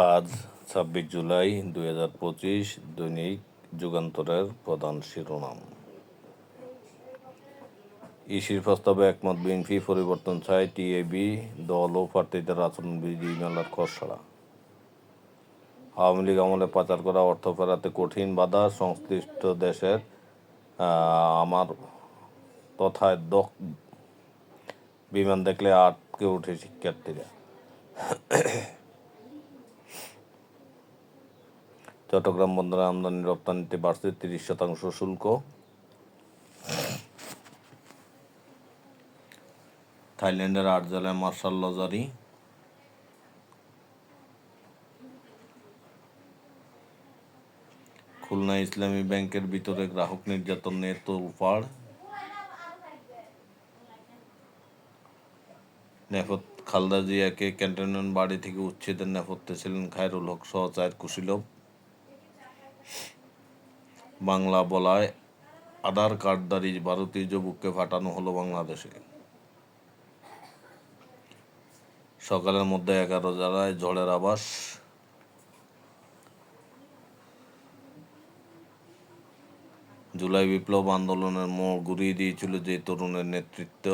আজ ছাব্বিশ জুলাই দুই হাজার পঁচিশ দৈনিক যুগান্তরের প্রধান শিরোনাম। ইসির প্রস্তাবে একমত বিএনপি পরিবর্তন চায় টিএবি, দল ও প্রার্থীদের আচরণবিধি মেলার খসড়া। আওয়ামী লীগ আমলে পাচার করা অর্থ ফেরাতে কঠিন বাধা, সংশ্লিষ্ট দেশের আমার তথায় দক বিমান দেখলে আটকে ওঠে শিক্ষার্থীরা। চট্টগ্রাম বন্দরে আমদানি রপ্তানিতে বাড়ছে তিরিশ শতাংশ শুল্ক। থাইল্যান্ডের আট জেলায় মার্শাল ল জারি খুলনা ইসলামী ব্যাংকের ভিতরে গ্রাহক নির্যাতন নিয়ে তোলপাড় নেপথ্য খালদা জিয়াকে ক্যান্টনমেন্ট বাড়ি থেকে উচ্ছেদের নেপথ্যে ছিলেন খায়রুল হক সহ চায়ের কুশীলভ বাংলা বলায়, আধার কার্ডধারী ভারতীয় যুবককে পাঠানো হলো বাংলাদেশে। সকালের মধ্যে এগারো জেলায় ঝড়ের আবাস জুলাই বিপ্লব আন্দোলনের মোড় ঘুরিয়ে দিয়েছিল যে তরুণের নেতৃত্ব।